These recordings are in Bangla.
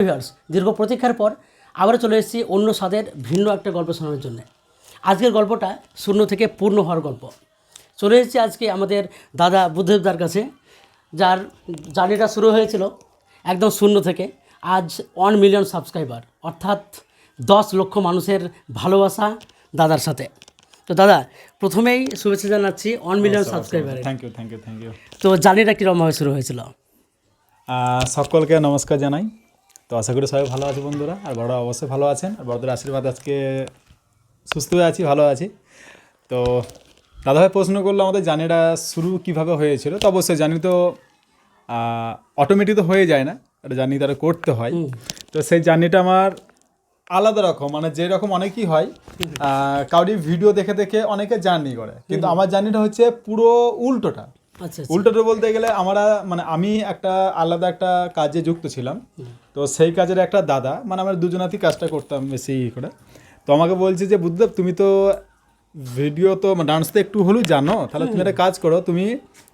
ভিউয়ার্স দীর্ঘ প্রতীক্ষার পর আবারও চলে এসেছি অন্য স্বাদের ভিন্ন একটা গল্প শোনানোর জন্য। আজকের গল্পটা শূন্য থেকে পূর্ণ হওয়ার গল্প। চলে এসেছি আজকে আমাদের দাদা বুদ্ধদেবদার কাছে যার জার্নিটা শুরু হয়েছিল একদম শূন্য থেকে। আজ ওয়ান মিলিয়ন সাবস্ক্রাইবার অর্থাৎ দশ লক্ষ মানুষের ভালোবাসা দাদার সাথে। তো দাদা প্রথমেই শুভেচ্ছা জানাচ্ছি one million subscriber thank you thank you thank you তো জার্নিটা কীরকমভাবে শুরু হয়েছিল? সকলকে নমস্কার জানাই। তো আশা করি সবাই ভালো আছে বন্ধুরা আর বড়রা অবশ্যই ভালো আছেন আর বড়দের আশীর্বাদ আজকে সুস্থ হয়ে আছি ভালো আছি। তো দাদাভাই প্রশ্ন করল আমাদের জার্নিটা শুরু কীভাবে হয়েছিল তো অবশ্যই জানি তো অটোমেটিক তো হয়ে যায় না একটা জার্নি তারা করতে হয়। তো সেই জার্নিটা আমার আলাদা রকম মানে যেরকম অনেকই হয় কাউরি ভিডিও দেখে দেখে অনেকে জার্নি করে কিন্তু আমার জার্নিটা হচ্ছে পুরো উল্টোটা। উল্টোটা বলতে গেলে আমরা মানে আমি একটা আলাদা একটা কাজে যুক্ত ছিলাম। তো সেই কাজের একটা দাদা মানে আমরা দুজনাতেই কাজটা করতাম বেশি করে। তো আমাকে বলছে যে বুদ্ধদেব তুমি তো ভিডিও তো ডান্স তো একটু হলেও জানো তাহলে তুমি একটা কাজ করো তুমি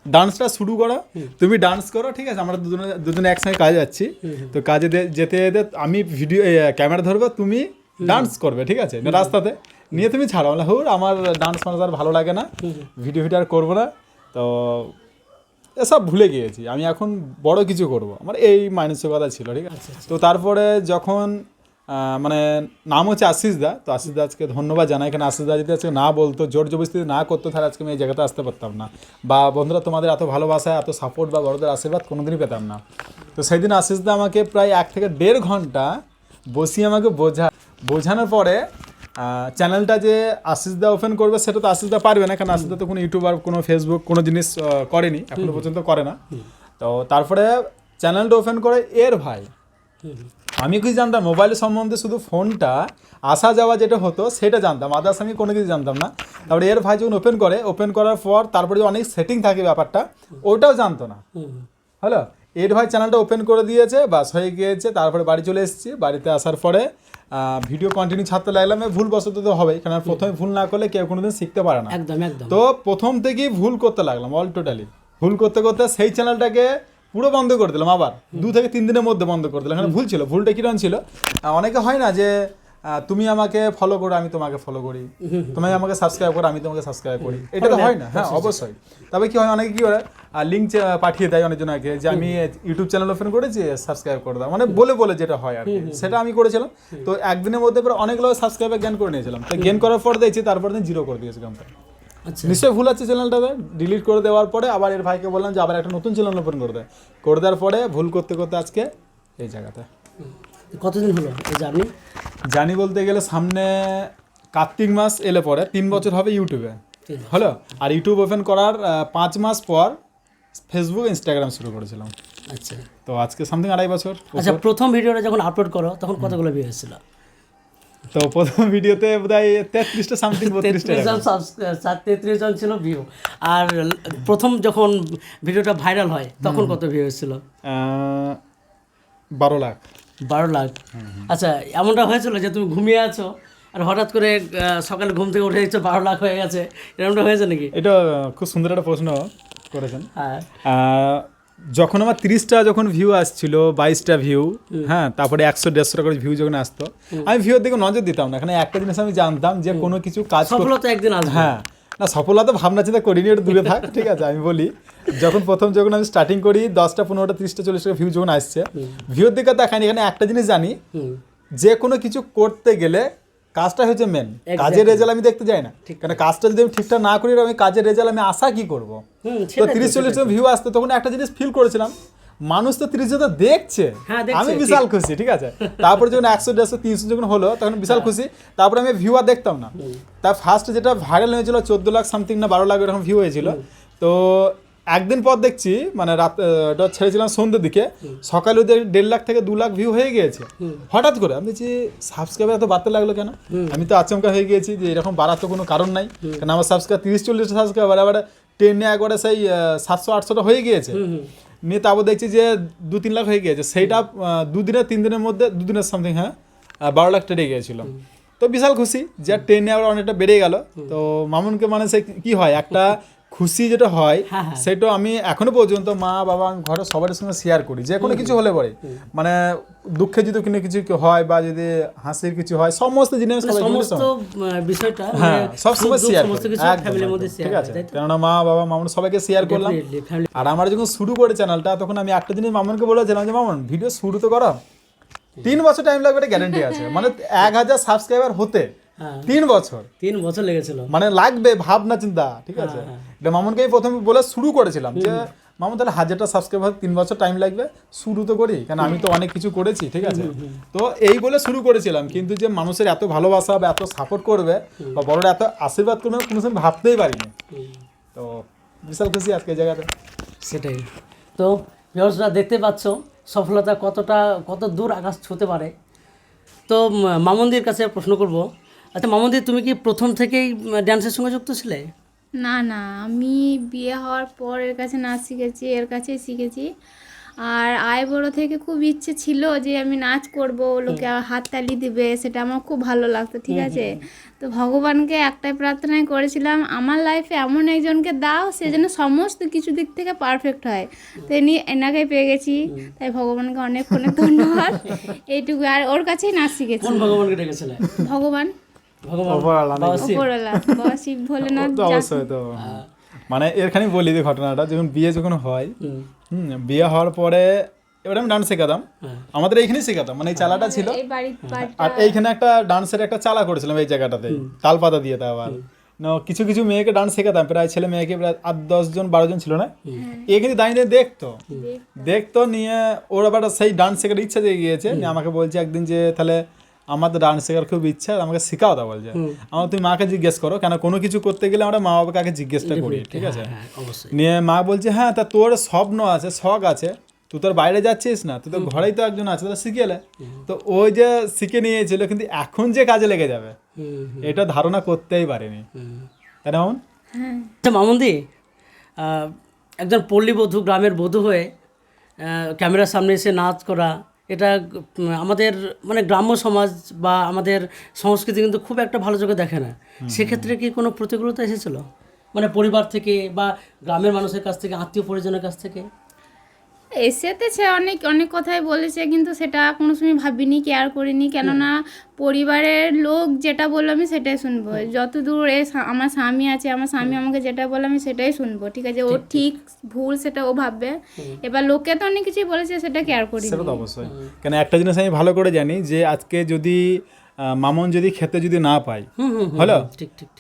ডান্সটা শুরু করো তুমি ডান্স করো ঠিক আছে আমরা দুজনে দুজনে একসঙ্গে কাজে যাচ্ছি। তো কাজে যেতে যেতে আমি ভিডিও ক্যামেরা ধরবো তুমি ডান্স করবে ঠিক আছে রাস্তাতে। নিয়ে তুমি ছাড়ো বলে হুর আমার ডান্স মানুষ আর ভালো লাগে না। ভিডিও ভিডিও আর করব না। তো এসব ভুলে গিয়েছি। আমি এখন বড় কিছু করব। আমার এই মানসিকতা ছিল ঠিক আছে? তো তারপরে যখন মানে নাম হচ্ছে আশিস দা তো আশিস দা আজকে ধন্যবাদ জানাই। এখানে আশিস দা যদি আজকে না বলতো জোর জবরদস্তি না করতো তাহলে আজকে আমি এই জায়গাতে আসতে পারতাম না। বা বন্ধুরা তোমাদের এত ভালোবাসা এত সাপোর্ট বা বড়দের আশীর্বাদ কোনোদিনই পেতাম না। তো সেই দিন আশিস দা আমাকে প্রায় এক থেকে দেড় ঘণ্টা বসিয়ে আমাকে বোঝা বোঝানোর পরে চ্যানেলটা যে আশিসদা ওপেন করবে সেটা তো আশিসদা পারবে না কারণ আশিসদা তো কোনো ইউটিউব আর কোনো ফেসবুক কোনো জিনিস করেনি এখনও পর্যন্ত করে না। তো তারপরে চ্যানেলটা ওপেন করে এর ভাই। আমি কিছু জানতাম মোবাইল সম্বন্ধে শুধু ফোনটা আসা যাওয়া যেটা হতো সেটা জানতাম আদার্স আমি কোনো কিছু জানতাম না। তারপরে এর ভাই যখন ওপেন করে ওপেন করার পর তারপরে যে অনেক সেটিং থাকে ব্যাপারটা ওটাও জানতো না। হ্যালো এর ভাই চ্যানেলটা ওপেন করে দিয়েছে বাস হয়ে গিয়েছে তারপরে বাড়ি চলে এসেছি। বাড়িতে আসার পরে ভিডিও কন্টিনিউ ছাড়তে লাগলাম এ ভুল বসত তো হবেই কারণ প্রথমে ভুল না করলে কেউ কোনোদিন শিখতে পারে না। একদম একদম। তো প্রথম থেকেই ভুল করতে লাগলাম অল টোটালি ভুল করতে করতে সেই চ্যানেলটাকে পুরো বন্ধ করে দিলাম আবার। দু থেকে তিন দিনের মধ্যে বন্ধ করে দিলাম ভুল ছিল ভুলটা কীরকম ছিল? অনেকে হয় না যে তুমি আমাকে ফলো করো আমি তোমাকে ফলো করি। তুমি আমাকে সাবস্ক্রাইব করো আমি তোমাকে সাবস্ক্রাইব করি। এটা তো হয় না হ্যাঁ অবশ্যই। তবে কি হয় অনেকে কি করে লিঙ্ক পাঠিয়ে দেয় অনেকজন আগে যে আমি ইউটিউব চ্যানেল ওপেন করেছি সাবস্ক্রাইব করে দাও। মানে বলে বলে যেটা হয় আর সেটা আমি করেছিলাম। তো একদিনের মধ্যে পরে প্রায় অনেকগুলো সাবস্ক্রাইবার জ্ঞান করে নিয়েছিলাম। তো গেন করার পর দেখছি তারপর দিন জিরো করে দিয়েছিলাম আচ্ছা। নিশ্চয়ই ভুল আছে চ্যানেলটাতে ডিলিট করে দেওয়ার পরে আবার এর ভাইকে বললাম যে আবার একটা নতুন চ্যানেল ওপেন করে দেয় করে দেওয়ার পরে ভুল করতে করতে আজকে এই জায়গাতে। কতদিন হলো এই জানি বলতে গেলে সামনে কার্তিক মাস এলে পরে তিন বছর হবে ইউটিউবে। হলো? আর ইউটিউব ওপেন করার পাঁচ মাস পর ফেসবুক ইনস্টাগ্রাম শুরু করেছিলাম। আচ্ছা। তো আজকে সামথিং আড়াই বছর আচ্ছা প্রথম ভিডিওটা যখন আপলোড করো তখন কতগুলো ভিউ এসেছিল তো প্রথম ভিডিওতে বোধহয় তেত্রিশটা সামথিং তেত্রিশ জন ছিল ভিউ আর প্রথম যখন ভিডিওটা ভাইরাল হয় তখন কত ভিউ এসেছিল বারো লাখ। বারো লাখ। আচ্ছা এমনটা হয়েছিল যে তুমি ঘুমিয়ে আছো আর হঠাৎ করে সকালে ঘুম থেকে উঠে দেখছ বারো লাখ হয়ে গেছে। এরকমটা হয়েছে নাকি? এটা খুব সুন্দর একটা প্রশ্ন করেছেন। হ্যাঁ। যখন আমার তিরিশটা যখন ভিউ আসছিল বাইশটা ভিউ হ্যাঁ তারপরে একশো দেড়শোটা করে ভিউ যখন আসতো আমি ভিউর দিকে নজর দিতাম না। এখানে একটা জিনিস আমি জানতাম যে কোনো কিছু কাজ সফলতা একদিন হ্যাঁ না সফলতা ভাবনা চিন্তা করিনি একটু দূরে থাক ঠিক আছে আমি বলি। যখন প্রথম যখন আমি স্টার্টিং করি দশটা পনেরোটা তিরিশটা চল্লিশটা ভিউ যখন আসছে ভিউর দিকে দেখানি এখানে একটা জিনিস জানি যে কোনো কিছু করতে গেলে কাজটা হচ্ছে মেন কাজের রেজাল্ট আমি দেখতে যাই না। কারণ কাজটা যদি আমি ঠিকঠাক না করি আমি কাজের রেজাল্ট আমি আশা কি করব? তো তিরিশ চল্লিশ ভিউ আসতো তখন একটা জিনিস ফিল করেছিলাম মানুষ তো তিরিশ দেখছে। হ্যাঁ, আমি বিশাল খুশি ঠিক আছে? তারপরে যখন একশো দেড়শো তিনশো যখন হলো তখন বিশাল খুশি। তারপরে আমি ভিউ আর দেখতাম না। তার ফার্স্ট যেটা ভাইরাল হয়েছিল চোদ্দ লাখ সামথিং না বারো লাখ এরকম ভিউ হয়েছিল। তো একদিন পর দেখছি মানে রাত ছেড়েছিলাম সন্ধ্যের দিকে সকালে ওদের দেড় লাখ থেকে দু লাখ ভিউ হয়ে গিয়েছে। হঠাৎ করে আমি দেখছি সাবস্ক্রাইবার এত বাড়তে লাগল কেন? আমি তো আচমকা হয়ে গিয়েছি যে এরকম বাড়ার তো কোনো কারণ নাই। কারণ আমার সাবস্ক্রাইব তিরিশ চল্লিশটা সাবস্ক্রাইবার আবার টেনে একবারে সেই সাতশো আটশোটা হয়ে গিয়েছে। নিয়ে তারপর দেখছি যে দু তিন লাখ হয়ে গিয়েছে। সেইটা দুদিনে তিন দিনের মধ্যে দুদিনের সামথিং হ্যাঁ? বারো লাখ টেনে গিয়েছিল। তো বিশাল খুশি যে ট্রেনে আবার অনেকটা বেড়ে গেল। তো মামুনকে মানে সে কী হয়? একটা খুশি যেটা হয় হ্যাঁ, হ্যাঁ। সেটা আমি এখনও পর্যন্ত মা বাবা আমি ঘরের সবার সঙ্গে শেয়ার করি। যে কোনো কিছু হলে পরে। মানে দুঃখে যদি কোনো কিছু হয় বা যদি হাসির কিছু হয় সমস্ত জিনিস মানে সমস্ত বিষয়টা হ্যাঁ মানে সব সময় শেয়ার ফ্যামিলির মধ্যে শেয়ার ঠিক আছে। কেননা মা বাবা মামুন সবাইকে শেয়ার করলাম। আর আমার যখন শুরু করে চ্যানেলটা তখন আমি একটা জিনিস মামুনকে বলেছিলাম যে মামুন ভিডিও শুরু তো করো। তিন বছর টাইম লাগবে এটা গ্যারান্টি আছে। মানে এক হাজার সাবস্ক্রাইবার হতে। হ্যাঁ তিন বছর? তিন বছর লেগেছিল। মানে লাগবে ভাবনা চিন্তা ঠিক আছে? হ্যাঁ, এটা মামুনকে আমি প্রথমে বলে শুরু করেছিলাম যে মামুন তাহলে হাজারটা সাবস্ক্রাইবার তিন বছর টাইম লাগবে শুরু তো করি কারণ আমি তো অনেক কিছু করেছি ঠিক আছে? তো এই বলে শুরু করেছিলাম কিন্তু যে মানুষের এত ভালোবাসা বা এত সাপোর্ট করবে বা বড়রা এত আশীর্বাদ করবে কোনো সময় ভাবতেই পারিনি। তো বিশাল খুশি আজকে জায়গাতে সেটাই। তো ভিউয়ার্সরা দেখতে পাচ্ছ সফলতা কতটা কত দূর আকাশ ছুঁতে পারে। তো মামুনদির কাছে প্রশ্ন করব আচ্ছা মামুনদি তুমি কি প্রথম থেকেই ড্যান্সের সঙ্গে যুক্ত ছিলে? না না আমি বিয়ে হওয়ার পর এর কাছে নাচ শিখেছি এর কাছেই শিখেছি। আর আয় বড় থেকে খুব ইচ্ছে ছিল যে আমি নাচ করব লোকে হাত হাততালি দিবে সেটা আমার খুব ভালো লাগতো ঠিক আছে? তো ভগবানকে একটাই প্রার্থনাই করেছিলাম আমার লাইফে এমন একজনকে দাও সে যেন সমস্ত কিছু দিক থেকে পারফেক্ট হয়। তো এ নিয়ে এনাকে পেয়ে গেছি তাই ভগবানকে অনেক অনেক ধন্যবাদ। এইটুকু আর ওর কাছেই নাচ শিখেছি। ভগবান? মানে এরখানে বলি যে ঘটনাটা যখন বিয়ে যখন হয় হুম, বিয়ে হওয়ার পরে এবার আমি ডান্স শেখাতাম। হ্যাঁ। আমাদের এইখানেই শেখাতাম মানে এই চালাটা ছিল। এই বাড়ির বাড়ি আর এইখানে একটা ডান্সের একটা চালা করেছিলাম এই জায়গাটাতে তাল পাতা দিয়ে তা আবার। না, কিছু কিছু মেয়েকে ডান্স শেখাতাম প্রায় ছেলে মেয়েকে প্রায় আট দশ জন বারো জন ছিল না? এ কিন্তু দাঁড়িয়ে দেখতো। দেখতো। নিয়ে ওর আবার সেই ডান্স শেখার ইচ্ছা জেগে গিয়েছে নিয়ে আমাকে বলছে একদিন যে তাহলে আমার তো ডান্স শেখার খুব ইচ্ছা আমাকে শেখাও তা বলছে। আমার তুমি মাকে জিজ্ঞেস করো কেন কোনো কিছু করতে গেলে আমরা মা বাবাকে আগে জিজ্ঞেসটা করি ঠিক আছে? হ্যাঁ অবশ্যই। নিয়ে মা বলছে হ্যাঁ তা তোর স্বপ্ন আছে শখ আছে তুই তোর বাইরে যাচ্ছিস না তুই তো ঘরেই তো একজন আছে তাহলে শিখেলে তো ওই যে শিখে নিয়েছিল কিন্তু এখন যে কাজে লেগে যাবে এটা ধারণা করতেই পারেনি। তাই না মামুন? হ্যাঁ। আচ্ছা মামুনদি একজন পল্লী বধূ গ্রামের বধূ হয়ে ক্যামেরার সামনে এসে নাচ করা এটা আমাদের মানে গ্রাম্য সমাজ বা আমাদের সংস্কৃতি কিন্তু খুব একটা ভালো চোখে দেখে না। সেক্ষেত্রে কি কোনো প্রতিকূলতা এসেছিল? মানে পরিবার থেকে বা গ্রামের মানুষের কাছ থেকে আত্মীয় পরিজনের কাছ থেকে? এসেতে সে অনেক অনেক কথাই বলেছে কিন্তু সেটা কোনো সময় ভাবিনি কেয়ার করিনি। কেননা পরিবারের লোক যেটা বলল আমি সেটাই শুনব। যত দূর এ সা- আমার স্বামী আছে আমার স্বামী আমাকে যেটা বলে আমি সেটাই শুনব ঠিক আছে? ও ঠিক ভুল সেটা ও ভাববে। এবার লোকে তো অনেক কিছুই বলেছে সেটা কেয়ার করি সেটা তো অবশ্যই। কেন একটা জিনিস আমি ভালো করে জানি যে আজকে যদি মামুন যদি খেতে যদি না পাই হলো?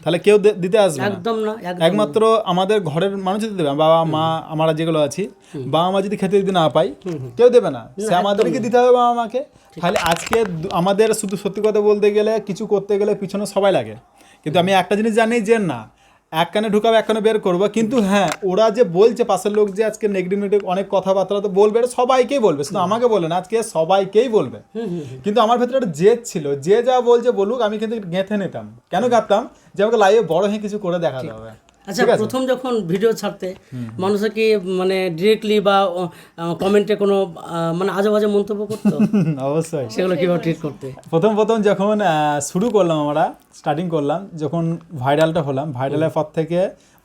তাহলে কেউ দিতে আসবে একদম না একমাত্র আমাদের ঘরের মানুষ যদি দেবে বাবা মা আমরা যেগুলো আছি বাবা মা যদি খেতে যদি না পাই কেউ দেবে না। সে আমাদেরকে দিতে হবে বাবা মাকে। তাহলে আজকে আমাদের শুধু সত্যি কথা বলতে গেলে কিছু করতে গেলে পিছনে সবাই লাগে। কিন্তু আমি একটা জিনিস জানি যে না এক কানে ঢুকাবো এক কানে বের করব। কিন্তু হ্যাঁ ওরা যে বলছে পাশের লোক যে আজকে নেগেটিভ নেগেটিভ অনেক কথাবার্তা তো বলবে এটা সবাইকেই বলবে। শুধু আমাকে বলে না আজকে সবাইকেই বলবে। কিন্তু আমার ভেতরে একটা জেদ ছিল। যে যা বলছে বলুক আমি কিন্তু গেঁথে নিতাম। কেন গাঁথতাম? যে আমাকে লাইভে বড় হয়ে কিছু করে দেখাতে হবে। আচ্ছা প্রথম যখন ভিডিও ছাড়তে মানুষে কি মানে ডিরেক্টলি বা কমেন্টে কোনো মানে আজে বাজে মন্তব্য করতো? অবশ্যই। সেগুলো কীভাবে ট্রিট করতে? প্রথম প্রথম যখন শুরু করলাম আমরা স্টার্টিং করলাম যখন ভাইরালটা হলাম ভাইরালের পর থেকে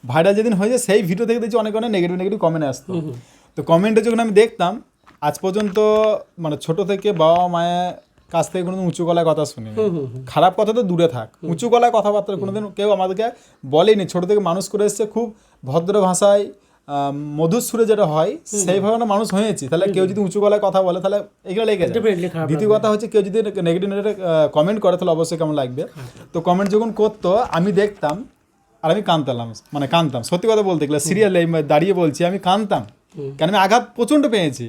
ভাইরাল যেদিন হয়েছে সেই ভিডিও থেকে দেখছি অনেক অনেক নেগেটিভ নেগেটিভ কমেন্ট আসতো। তো কমেন্টে যখন আমি দেখতাম আজ পর্যন্ত মানে ছোট থেকে বাবা মায়ের কাছ থেকে কোনোদিন উঁচু গলায় কথা শুনিনি। খারাপ কথা তো দূরে থাক। উঁচু গলায় কথাবার্তা কোনোদিন কেউ আমাদেরকে বলেনি। ছোট থেকে মানুষ করে এসছে খুব ভদ্র ভাষায় মধুর সুরে যেটা হয় সেইভাবে আমরা মানুষ হয়েছি। তাহলে কেউ যদি উঁচু গলায় কথা বলে তাহলে এগুলো লেগে যায় দ্বিতীয় কথা হচ্ছে কেউ যদি নেগেটিভ নেগেটিভ কমেন্ট করে তাহলে অবশ্যই কেমন লাগবে? তো কমেন্ট যখন করতো আমি দেখতাম আর আমি কানতাম মানে কানতাম। সত্যি কথা বলতে গেলে সিরিয়াল দাঁড়িয়ে বলছি আমি কানতাম। কারণ আমি আঘাত প্রচণ্ড পেয়েছি।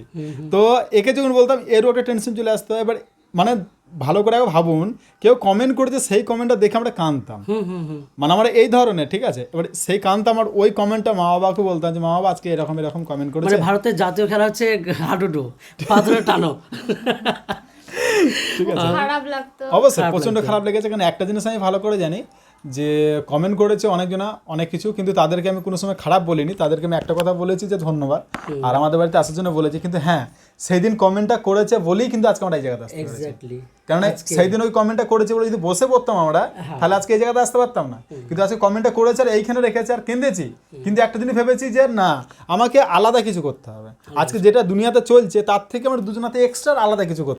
তো একে যখন বলতাম এরও একটা টেনশন চলে আসতো এবার মানে ভালো করে আগে ভাবুন কেউ কমেন্ট করেছে সেই কমেন্টটা দেখে আমরা কানতাম হুম হুম হুম। মানে আমার এই ধরনের ঠিক আছে? এবার সেই কাঁদতাম আমার ওই কমেন্টটা মা বাবাকে বলতাম যে মা বাবা আজকে এরকম এরকম কমেন্ট মানে করেছে ভারতের জাতীয় খেলা হচ্ছে হাডুডু পাথরে টানো। ঠিক আছে? অবশ্যই প্রচণ্ড খারাপ লেগেছে কারণ একটা জিনিস আমি ভালো করে জানি যে কমেন্ট করেছে অনেকজনা অনেক কিছু কিন্তু তাদেরকে আমি কোনো সময় খারাপ বলিনি। তাদেরকে আমি একটা কথা বলেছি যে ধন্যবাদ। আর আমাদের বাড়িতে আসার জন্য বলেছি কিন্তু হ্যাঁ সেই দিন কমেন্টটা করেছে বলেই কিন্তু আজকে আমরা এই জায়গাতে আসতে পেরেছি। কারণ সেই দিন ওই কমেন্টটা করেছে বলে যদি বসে পড়তাম আমরা তাহলে আজকে এই জায়গাতে আসতে পারতাম না। কিন্তু আজকে কমেন্টটা করেছে আর এইখানে রেখেছে আর কেঁদেছি। কিন্তু একটা দিনই ভেবেছি যে না আমাকে আলাদা কিছু করতে হবে। আজকে যেটা দুনিয়াতে চলছে তার থেকে আমার দুজনাতে এক্সট্রা আলাদা কিছু করতে।